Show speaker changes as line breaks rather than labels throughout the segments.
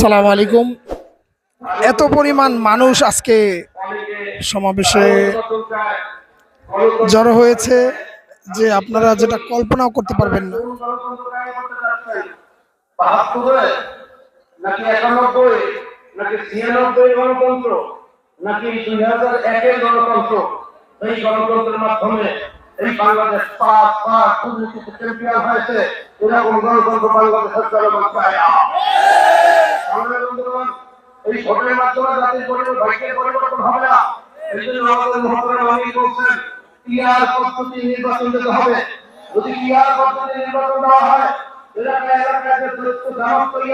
সালাম আলাইকুম। এত পরিমাণ মানুষ আজকে সমাবেশে জড়ো হয়েছে যে আপনারা যেটা কল্পনাও করতে পারবেন না।
নাকি একানব্বই নাকি ছিয়ানব্বই গণতন্ত্র নাকি দুই হাজার একের গণতন্ত্র এই গণতন্ত্রের মাধ্যমে নির্বাচন দিতে হবে। যদি টিআর পদ্ধতি নির্বাচন দেওয়া হয় এলাকা এলাকায় যে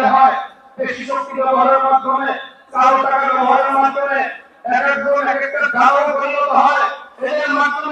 হয় বেশি শক্তি ব্যবহারের মাধ্যমে কারও টাকা ব্যবহারের মাধ্যমে, এক একজন এক একটা হয়।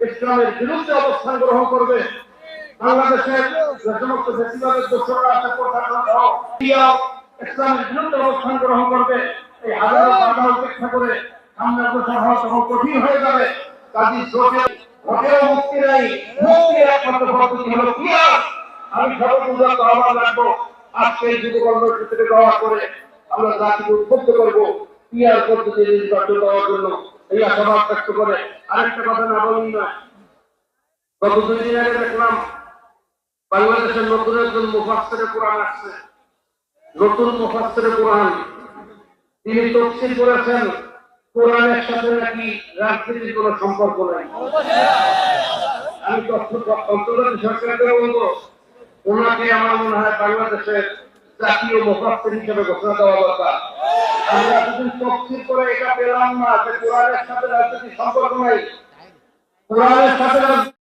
ইসলামের বিরুদ্ধে অবস্থান গ্রহণ করবে। গ্রহণ করবে। হয়ে যাবে। মুক্তি নেই এই দেওয়া করে আমরা জাতিকে উদ্বুদ্ধ করব ক্লিয়ার পদ্ধতি নির্বাচন দেওয়ার জন্য। এই আশাবাদ ব্যক্ত করে আরেকটা কথা না বলুন না। গত দুই দিন আগে দেখলাম বাংলাদেশের নতুন একজন মুফাসসিরে কোরআন আসছে। নতুন মুফাসসিরে কোরআন। তিনি তফসিল করেছেন, কোরআনের সাথে নাকি রাজনীতির কোনো সম্পর্ক নাই। আমি অন্তর্বর্তী সরকারকে বলব, ওনাকে আমার মনে হয় বাংলাদেশের জাতীয় মুফাসসির হিসেবে ঘোষণা দেওয়া দরকার। আমরা এতদিন তফসিল করে এটা পেলাম না যে কোরআনের সম্পর্ক নাই। কোরআনের সাথে